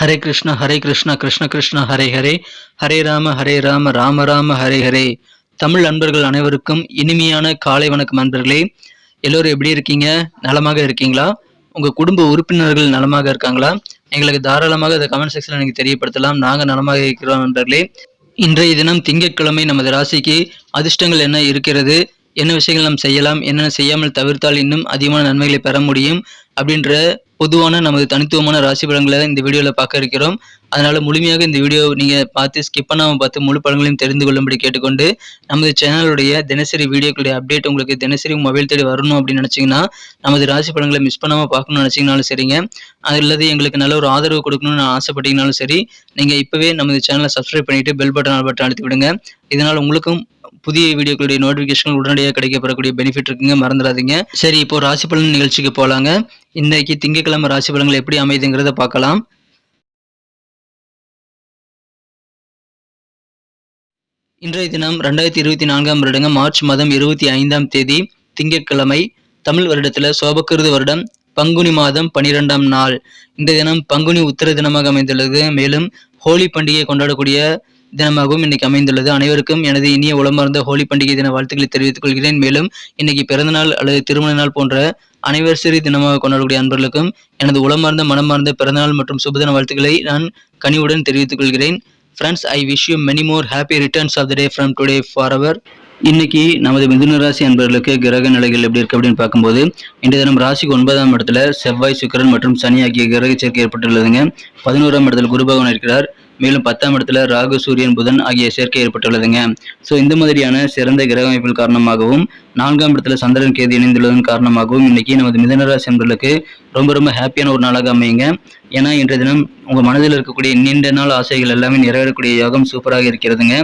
ஹரே கிருஷ்ணா ஹரே கிருஷ்ணா கிருஷ்ண கிருஷ்ண ஹரே ஹரே. ஹரே ராம ஹரே ராம ராம ராம ஹரே ஹரே. தமிழ் நண்பர்கள் அனைவருக்கும் இனிமையான காலை வணக்கம் நண்பர்களே எல்லோரும் எப்படி இருக்கீங்க? நலமாக இருக்கீங்களா? உங்கள் குடும்ப உறுப்பினர்கள் நலமாக இருக்காங்களா? எங்களுக்கு தாராளமாக அதை கமெண்ட் செக்ஷனில் எனக்கு தெரியப்படுத்தலாம். நாங்கள் நலமாக இருக்கிறோம் நண்பர்களே இன்றைய தினம் திங்கட்கிழமை நமது ராசிக்கு அதிர்ஷ்டங்கள் என்ன இருக்கிறது? என்ன விஷயங்கள் நாம் செய்யலாம்? என்னென்ன செய்யாமல் தவிர்த்தால் இன்னும் அதிகமான நன்மைகளை பெற முடியும்? அப்படின்ற பொதுவான நமது தனித்துவமான ராசி பலன்களை இந்த வீடியோவில் பார்க்க இருக்கிறோம். அதனால் முழுமையாக இந்த வீடியோ நீங்கள் பார்த்து ஸ்கிப் பண்ணாமல் பார்த்து முழு பலன்களையும் தெரிந்து கொள்ளும்படி கேட்டுக்கொண்டு நமது சேனலுடைய தினசரி வீடியோக்களுடைய அப்டேட் உங்களுக்கு தினசரி மொபைல் தேடி வரணும் அப்படின்னு நினச்சிங்கன்னா நமது ராசி பலன்களை மிஸ் பண்ணாமல் பார்க்கணும்னு நினச்சிங்கனாலும் சரிங்க. அல்லது எங்களுக்கு நல்ல ஒரு ஆதரவு கொடுக்கணும்னு ஆசைப்பட்டீங்கனாலும் சரி நீங்கள் இப்போவே நமது சேனலை சப்ஸ்கிரைப் பண்ணிவிட்டு பெல் பட்டன் பட்டன் அழுத்தி விடுங்க. இதனால் உங்களுக்கும் புதிய வீடியோக்களுடைய நோட்டிஃபிகேஷன் உடனடியாக கிடைக்கப்படக்கூடிய பெனிஃபிட் இருக்குங்க. மறந்துடாதீங்க. சரி இப்போ ராசி பலன் நிகழ்ச்சிக்கு போகலாங்க இன்னைக்கு திங்கட்கிழமை ராசி பலன்கள் எப்படி அமைதுங்கிறத பார்க்கலாம். இன்றைய தினம் ரெண்டாயிரத்தி இருபத்தி நான்காம் வருடங்க. மார்ச் மாதம் இருபத்தி ஐந்தாம் தேதி திங்கட்கிழமை தமிழ் வருடத்தில் சோபக்கிருது வருடம் பங்குனி மாதம் பனிரெண்டாம் நாள். இந்த தினம் பங்குனி உத்தர தினமாக அமைந்துள்ளது. மேலும் ஹோலி பண்டிகை கொண்டாடக்கூடிய தினமாகவும் இன்னைக்கு அமைந்துள்ளது. அனைவருக்கும் எனது இனிய உளமார்ந்த ஹோலி பண்டிகை தின வாழ்த்துக்களை தெரிவித்துக் கொள்கிறேன். மேலும் இன்னைக்கு பிறந்தநாள் அல்லது திருமண நாள் போன்ற அனிவர்சரி தினமாக கொண்டாடக்கூடிய அன்பர்களுக்கும் எனது உளமார்ந்த மனமார்ந்த பிறந்தநாள் மற்றும் சுபதின வாழ்த்துக்களை நான் கனிவுடன் தெரிவித்துக் கொள்கிறேன். Friends I wish you many more happy returns of the day from today for அவர் இன்னைக்கு நமது மிதுன ராசி அன்பர்களுக்கு கிரக நிலைகள் எப்படி இருக்கு அப்படின்னு பார்க்கும்போது இன்றைய தினம் ராசிக்கு ஒன்பதாம் இடத்துல செவ்வாய் சுக்கரன் மற்றும் சனி ஆகிய கிரக சேர்க்கை ஏற்பட்டுள்ளதுங்க. பதினோராம் இடத்துல குரு பகவான் இருக்கிறார். மேலும் பத்தாம் இடத்துல ராகு சூரியன் புதன் ஆகிய சேர்க்கை ஏற்பட்டுள்ளதுங்க. ஸோ இந்த மாதிரியான சிறந்த கிரக அமைப்பின் காரணமாகவும் நான்காம் இடத்துல சந்திரன் கேது இணைந்துள்ளதன் காரணமாகவும் இன்னைக்கு நமது மிதனராசி என்பர்களுக்கு ரொம்ப ரொம்ப ஹாப்பியான ஒரு நாளாக அமையுங்க. ஏன்னா இன்றைய தினம் உங்கள் மனதில் இருக்கக்கூடிய நீண்ட நாள் ஆசைகள் எல்லாமே நிறைவேறக்கூடிய யோகம் சூப்பராக இருக்கிறதுங்க.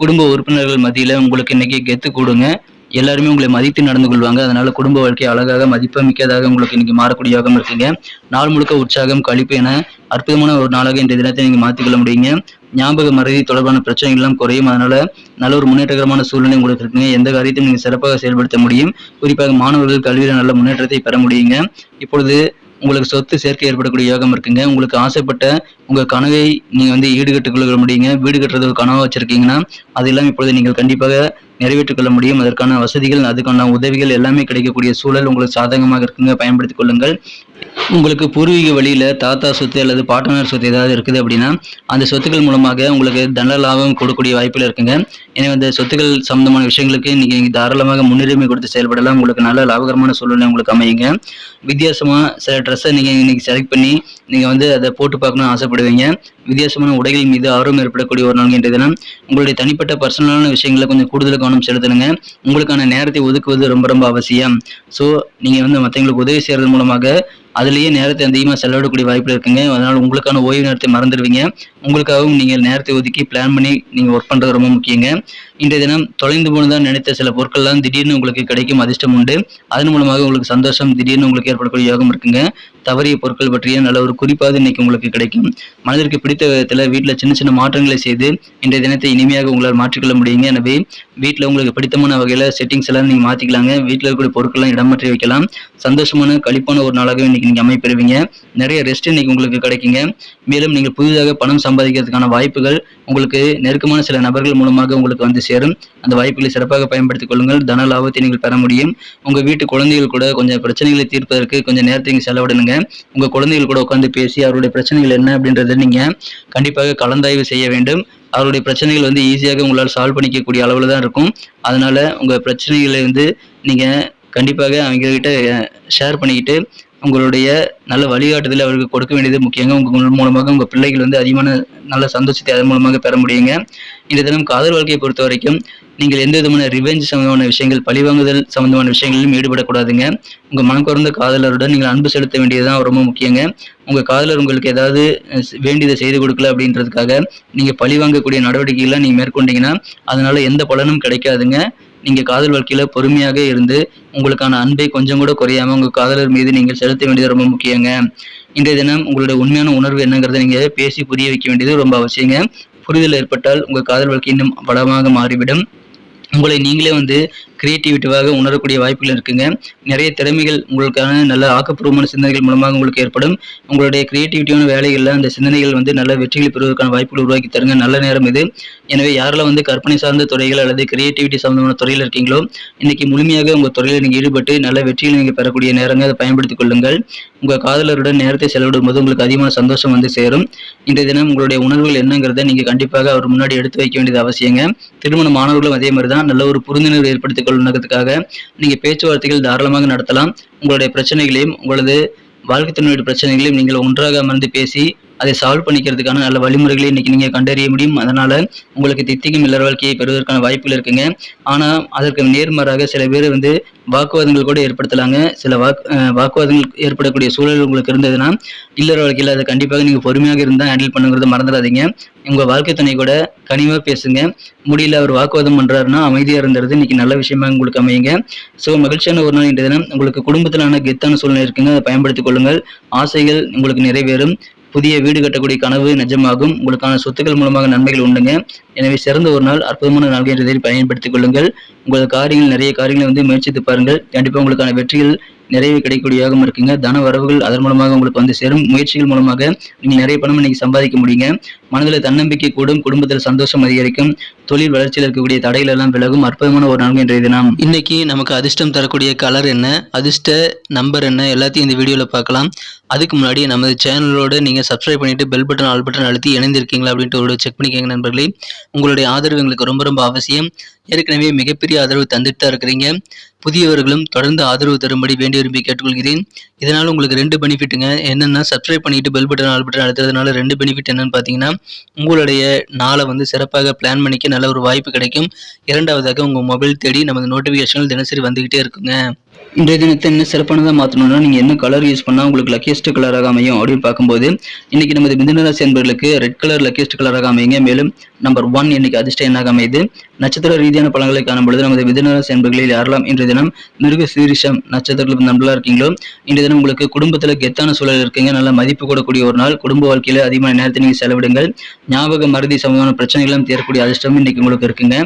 குடும்ப உறுப்பினர்கள் மத்தியில் உங்களுக்கு இன்னைக்கு கெத்து கூடுங்க. எல்லாருமே உங்களை மதித்து நடந்து கொள்வாங்க. அதனால குடும்ப வாழ்க்கை அழகாக மதிப்பமிக்கதாக உங்களுக்கு இன்னைக்கு மாறக்கூடிய யோகம் இருக்குங்க. நாள் முழுக்க உற்சாகம் கழிப்பு என அற்புதமான ஒரு நாளாக இந்த தினத்தை நீங்க மாற்றிக்கொள்ள முடியுங்க. ஞாபக மறதி தொடர்பான பிரச்சனைகள் எல்லாம் குறையும். அதனால நல்ல ஒரு முன்னேற்றகரமான சூழ்நிலை உங்களுக்கு இருக்குங்க. எந்த காரியத்தையும் நீங்க சிறப்பாக செயல்படுத்த முடியும். குறிப்பாக மாணவர்கள் கல்வியில நல்ல முன்னேற்றத்தை பெற முடியுங்க. இப்பொழுது உங்களுக்கு சொத்து சேர்க்கை ஏற்படக்கூடிய யோகம் இருக்குங்க. உங்களுக்கு ஆசைப்பட்ட உங்க கனவை நீங்க வந்து ஈடுகட்டுக் கொள்ள முடியுங்க. வீடு கட்டுறது ஒரு கனவா வச்சிருக்கீங்கன்னா அதெல்லாம் இப்பொழுது நீங்கள் கண்டிப்பாக நிறைவேற்றிக் கொள்ள முடியும். அதற்கான வசதிகள் அதுக்கான உதவிகள் எல்லாமே கிடைக்கக்கூடிய சூழல் உங்களுக்கு சாதகமாக இருக்குங்க. பயன்படுத்திக் கொள்ளுங்கள். உங்களுக்கு பூர்வீக வழியில் தாத்தா சொத்து அல்லது பாட்டனர் சொத்து ஏதாவது இருக்குது அப்படின்னா அந்த சொத்துக்கள் மூலமாக உங்களுக்கு தன லாபம் கொடுக்கக்கூடிய வாய்ப்பில் இருக்குங்க. எனவே அந்த சொத்துக்கள் சம்பந்தமான விஷயங்களுக்கு நீங்கள் தாராளமாக முன்னுரிமை கொடுத்து செயல்படலாம். உங்களுக்கு நல்ல லாபகரமான சூழ்நிலை உங்களுக்கு அமையுங்க. வித்தியாசமாக சில ட்ரெஸ்ஸை நீங்கள் இன்னைக்கு செலக்ட் பண்ணி நீங்கள் வந்து அதை போட்டு பார்க்கணும்னு ஆசைப்படுவீங்க. வித்தியாசமான உடைகள் மீது ஆர்வம் ஏற்படக்கூடிய ஒரு நாள் என்ற தினம். உங்களுடைய தனிப்பட்ட பர்சனலான விஷயங்களை கொஞ்சம் கூடுதல் கவனம் செலுத்தணுங்க உங்களுக்கான நேரத்தை ஒதுக்குவது ரொம்ப ரொம்ப அவசியம். ஸோ நீங்கள் வந்து மற்றவங்களுக்கு உதவி செய்கிறது மூலமாக அதுலேயே நேரத்தை அதிகமாக செலவிடக்கூடிய வாய்ப்பு இருக்குங்க. அதனால் உங்களுக்கான ஓய்வு நேரத்தை மறந்துடுவீங்க. உங்களுக்காகவும் நீங்கள் நேரத்தை ஒதுக்கி பிளான் பண்ணி நீங்கள் ஒர்க் பண்ணுறது ரொம்ப முக்கியங்க. இன்றைய தினம் தொலைந்து போனதான் நினைத்த சில பொருட்கள்லாம் திடீர்னு உங்களுக்கு கிடைக்கும் அதிர்ஷ்டம் உண்டு. அதன் மூலமாக உங்களுக்கு சந்தோஷம் திடீர்னு உங்களுக்கு ஏற்படக்கூடிய யோகம் இருக்குங்க. தவறிய பொருட்கள் பற்றிய நல்ல ஒரு குறிப்பாக இன்னைக்கு உங்களுக்கு கிடைக்கும். மனதிற்கு பிடித்த விதத்தில் வீட்டில் சின்ன சின்ன மாற்றங்களை செய்து இன்றைய தினத்தை இனிமையாக உங்களால் மாற்றிக்கொள்ள முடியுங்க. எனவே வீட்டில் உங்களுக்கு பிடித்தமான வகையில் செட்டிங்ஸ் எல்லாம் நீங்கள் மாற்றிக்கலாங்க வீட்டில் இருக்கக்கூடிய பொருட்கள்லாம் இடமாற்றி வைக்கலாம். சந்தோஷமான கழிப்பான ஒரு நாளாக இன்னைக்கு நீங்கள் அமைப்பெறுவீங்க. நிறைய ரெஸ்ட் இன்னைக்கு உங்களுக்கு கிடைக்குங்க. மேலும் நீங்கள் புதிதாக பணம் சம்பாதிக்கிறதுக்கான வாய்ப்புகள் உங்களுக்கு நெருக்கமான சில நபர்கள் மூலமாக உங்களுக்கு வந்து சேரும். அந்த வாய்ப்புகளை சிறப்பாக பயன்படுத்திக் கொள்ளுங்கள். தன லாபத்தை நீங்கள் பெற முடியும். உங்கள் வீட்டு குழந்தைகள் கூட கொஞ்சம் பிரச்சனைகளை தீர்ப்பதற்கு கொஞ்சம் நேரத்தை நீங்கள் செலவிடணுங்க உங்கள் குழந்தைகள் கூட உட்காந்து பேசி அவருடைய பிரச்சனைகள் என்ன அப்படின்றத நீங்கள் கண்டிப்பாக கலந்தாய்வு செய்ய வேண்டும். அவருடைய பிரச்சனைகள் வந்து ஈஸியாக உங்களால் சால்வ் பண்ணிக்கக்கூடிய அளவில் தான் இருக்கும். அதனால உங்கள் பிரச்சனைகளை வந்து நீங்கள் கண்டிப்பாக அவங்ககிட்ட ஷேர் பண்ணிக்கிட்டு உங்களுடைய நல்ல வழிகாட்டுதலை அவருக்கு கொடுக்க வேண்டியது முக்கியங்க. உங்கள் மூலமாக உங்கள் பிள்ளைகள் வந்து அதிகமான நல்ல சந்தோஷத்தை அதன் மூலமாக பெற முடியுங்க. இந்த தினம் காதல் வாழ்க்கையை பொறுத்த வரைக்கும் நீங்கள் எந்த விதமான ரிவெஞ்ச் சம்பந்தமான விஷயங்கள் பழிவாங்குதல் சம்பந்தமான விஷயங்களிலும் ஈடுபடக்கூடாதுங்க. உங்கள் மனம் காதலருடன் நீங்கள் அன்பு செலுத்த வேண்டியதுதான் ரொம்ப முக்கியங்க. உங்கள் காதலர் உங்களுக்கு ஏதாவது வேண்டியதை செய்து கொடுக்கல அப்படின்றதுக்காக நீங்கள் பழி வாங்கக்கூடிய நடவடிக்கைகளை நீங்கள் மேற்கொண்டீங்கன்னா அதனால எந்த பலனும் கிடைக்காதுங்க. நீங்கள் காதல் வாழ்க்கையில் பொறுமையாக இருந்து உங்களுக்கான அன்பை கொஞ்சம் கூட குறையாமல் உங்கள் காதலர் மீது நீங்கள் செலுத்த வேண்டியது ரொம்ப முக்கியங்க. இன்றைய தினம் உங்களுடைய உண்மையான உணர்வு என்னங்கிறத நீங்கள் பேசி புரிய வைக்க வேண்டியது ரொம்ப அவசியங்க. புரிதல் ஏற்பட்டால் உங்கள் காதல் வாழ்க்கை இன்னும் வளமாக மாறிவிடும். உங்களை நீங்களே வந்து கிரியேட்டிவிட்டிவாக உணரக்கூடிய வாய்ப்புகள் இருக்குங்க. நிறைய திறமைகள் உங்களுக்கான நல்ல ஆக்கப்பூர்வமான சிந்தனைகள் மூலமாக உங்களுக்கு ஏற்படும். உங்களுடைய கிரியேட்டிவிட்டியான வேலைகளில் அந்த சிந்தனைகள் வந்து நல்ல வெற்றிகள் பெறுவதற்கான வாய்ப்புகள் உருவாக்கி தருங்க. நல்ல நேரம் இது. எனவே யாரெல்லாம் வந்து கற்பனை சார்ந்த துறைகள் அல்லது கிரியேட்டிவிட்டி சம்பந்தமான துறையில் இருக்கீங்களோ இன்னைக்கு முழுமையாக உங்கள் துறையில் நீங்கள் ஈடுபட்டு நல்ல வெற்றிகளை நீங்கள் பெறக்கூடிய நேரங்கள் அதை பயன்படுத்திக் கொள்ளுங்கள். உங்கள் காதலருடன் நேரத்தை செலவிடும் போது உங்களுக்கு அதிகமான சந்தோஷம் வந்து சேரும். இன்றைய தினம் உங்களுடைய உணர்வுகள் என்னங்கிறத நீங்கள் கண்டிப்பாக அவர் முன்னாடி எடுத்து வைக்க வேண்டியது அவசியங்க. திருமண மாணவர்களும் அதே மாதிரி தான் நல்ல ஒரு புரிந்துணர்வு ஏற்படுத்திக் கொள்ளுறதுக்காக நீங்கள் பேச்சுவார்த்தைகள் தாராளமாக நடத்தலாம். உங்களுடைய பிரச்சனைகளையும் உங்களது வாழ்க்கை துணையுடைய பிரச்சனைகளையும் நீங்கள் ஒன்றாக அமர்ந்து பேசி அதை சால்வ் பண்ணிக்கிறதுக்கான நல்ல வழிமுறைகளை இன்னைக்கு நீங்கள் கண்டறிய முடியும். அதனால உங்களுக்கு தித்திக்கும் இல்லற வாழ்க்கையை பெறுவதற்கான வாய்ப்புகள் இருக்குங்க. ஆனால் அதற்கு நேர்மாறாக சில பேர் வந்து வாக்குவாதங்கள் கூட ஏற்படுத்தலாங்க. சில வாக்கு வாக்குவாதங்கள் ஏற்படக்கூடிய சூழல் உங்களுக்கு இருந்ததுன்னா இல்லற வாழ்க்கையில் அதை கண்டிப்பாக நீங்கள் பொறுமையாக இருந்தால் ஹேண்டில் பண்ணுங்கிறத மறந்துடாதீங்க. உங்கள் வாழ்க்கை துணை கூட கனிவாக பேசுங்க. முடியல அவர் வாக்குவாதம் பண்ணுறாருன்னா அமைதியாக இருந்தது இன்னைக்கு நல்ல விஷயமா உங்களுக்கு அமையுங்க. ஸோ மகிழ்ச்சியான ஒரு நாள் இன்றைய தினம். உங்களுக்கு குடும்பத்திலான கெத்தான சூழ்நிலை இருக்குங்க. அதை பயன்படுத்திக் கொள்ளுங்கள். ஆசைகள் உங்களுக்கு நிறைவேறும். புதிய வீடு கட்டக்கூடிய கனவு நிஜமாகும். உங்களுக்கான சொத்துக்கள் மூலமாக நன்மைகள் உண்டுங்க. எனவே சிறந்த ஒரு நாள் அற்புதமான நாள் என்ற பயன்படுத்திக் கொள்ளுங்கள். உங்களது காரியங்கள் நிறைய காரியங்களை வந்து முயற்சித்து பாருங்கள். கண்டிப்பாக உங்களுக்கான வெற்றிகள் நிறைவு கிடைக்கக்கூடியதாகவும் இருக்குங்க. தன வரவுகள் அதன் மூலமாக உங்களுக்கு வந்து சேரும். முயற்சிகள் மூலமாக நீங்கள் நிறைய பணம் இன்னைக்கு சம்பாதிக்க முடியுங்க. மனதில் தன்னம்பிக்கை கூடும் குடும்பத்தில் சந்தோஷம் அதிகரிக்கும் தொழில் வளர்ச்சியில் இருக்கக்கூடிய தடைகள் எல்லாம் விலகும் அற்புதமான ஒரு நாள் இன்றைய தினம். இன்னைக்கு நமக்கு அதிர்ஷ்டம் தரக்கூடிய கலர் என்ன அதிர்ஷ்ட நம்பர் என்ன எல்லாத்தையும் இந்த வீடியோவில் பார்க்கலாம். அதுக்கு முன்னாடி நமது சேனலோடு நீங்கள் சப்ஸ்கிரைப் பண்ணிட்டு பெல் பட்டன் ஆல் பட்டன் அழுத்தி இணைந்திருக்கீங்களா அப்படின்ட்டு ஒரு செக் பண்ணிக்கோங்க நண்பர்களே. உங்களுடைய ஆதரவு எங்களுக்கு ரொம்ப ரொம்ப அவசியம். ஏற்கனவே மிகப்பெரிய ஆதரவு தந்துட்டு தான் இருக்கிறீங்க. புதியவர்களும் தொடர்ந்து ஆதரவு தரும்படி வேண்டி விரும்பி கேட்டுக்கொள்கிறேன். இதனால் உங்களுக்கு ரெண்டு பெனிஃபிட்டுங்க என்னென்னா சப்ஸ்கிரைப் பண்ணிட்டு பெல் பட்டன் ஆல் பட்டன் அழுத்துறதுனால ரெண்டு பெனிஃபிட் என்னன்னு பார்த்தீங்கன்னா உங்களுடைய நாளை வந்து சிறப்பாக பிளான் பண்ணிக்க நல்ல ஒரு வாய்ப்பு கிடைக்கும். இரண்டாவதாக உங்கள் மொபைல் தேடி நமது நோட்டிஃபிகேஷன்கள் தினசரி வந்துக்கிட்டே இருக்குங்க. இன்றைய தினத்தை இன்னும் சிறப்பானதாக மாற்றணும்னா நீங்கள் என்ன கலர் யூஸ் பண்ணால் உங்களுக்கு லக்கியஸ்ட் கலராக அமையும் அப்படின்னு பார்க்கும்போது இன்றைக்கி நமது மிதனராசி என்பர்களுக்கு ரெட் கலர் லக்கியஸ்ட் கலராக அமையுங்க. மேலும் நம்பர் ஒன் இன்னைக்கு அதிர்ஷ்ட எண்ணாக அமையுது. நட்சத்திர ரீதியான பழங்களை காணும் பொழுது நமது மிதனராசி என்பர்களில் யாரெல்லாம் இன்றைய தினம் மிருக சீரிஷம் நட்சத்திரத்தில் நண்பர்களாக இருக்கீங்களோ இன்றைய தினம் உங்களுக்கு குடும்பத்தில் கெத்தான சூழல் இருக்குங்க. நல்ல மதிப்பு கூடக்கூடிய ஒரு நாள். குடும்ப வாழ்க்கையில் அதிகமான நேரத்தை நீங்கள் செலவிடுங்கள். ஞாபக மருதி சம்பந்தமான பிரச்சனைகளும் தீரக்கூடிய அதிர்ஷ்டம் இன்னைக்கு உங்களுக்கு இருக்குங்க.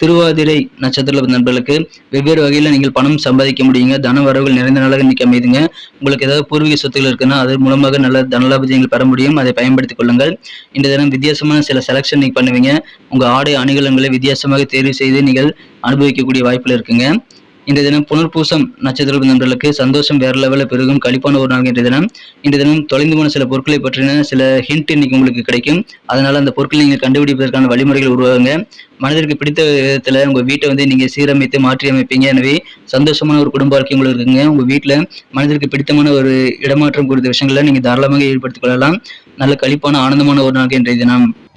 திருவாதிரை நட்சத்திர நண்பர்களுக்கு வெவ்வேறு வகையில் நீங்கள் பணம் சம்பாதிக்க முடியுங்க. தன வரவுகள் நிறைந்த நாளாக இன்னைக்கு அமைதுங்க உங்களுக்கு ஏதாவது பூர்வீக சொத்துக்கள் இருக்குன்னா அது மூலமாக நல்ல தனலாபத்தை பெற முடியும். அதை பயன்படுத்திக் கொள்ளுங்கள். இந்த தினம் வித்தியாசமான சில செலக்ஷன் நீங்கள் பண்ணுவீங்க. உங்கள் ஆடை அணிகலன்களை வித்தியாசமாக தேர்வு செய்து நீங்கள் அனுபவிக்கக்கூடிய வாய்ப்பில் இருக்குங்க. இந்த தினம் புனர்பூசம் நட்சத்திர நண்பர்களுக்கு சந்தோஷம் வேற லெவலில் பெருகும். கழிப்பான ஒரு நாள் இன்றைய தினம். இந்த தினம் தொலைந்து போன சில பொருட்களை பற்றின சில ஹிண்ட் இன்னைக்கு உங்களுக்கு கிடைக்கும். அதனால அந்த பொருட்களை நீங்கள் கண்டுபிடிப்பதற்கான வழிமுறைகள் உருவாகுங்க. மனதிற்கு பிடித்த விதத்தில் உங்கள் வீட்டை வந்து நீங்கள் சீரமைத்து மாற்றி அமைப்பீங்க. எனவே சந்தோஷமான ஒரு குடும்ப வாழ்க்கை உங்களுக்கு இருக்குங்க. உங்கள் வீட்டில் மனதிற்கு பிடித்தமான ஒரு இடமாற்றம் குறித்த விஷயங்களை நீங்கள் தாராளமாக ஈடுபடுத்திக் கொள்ளலாம். நல்ல கழிப்பான ஆனந்தமான ஒரு நாள் இன்றைய தினம்.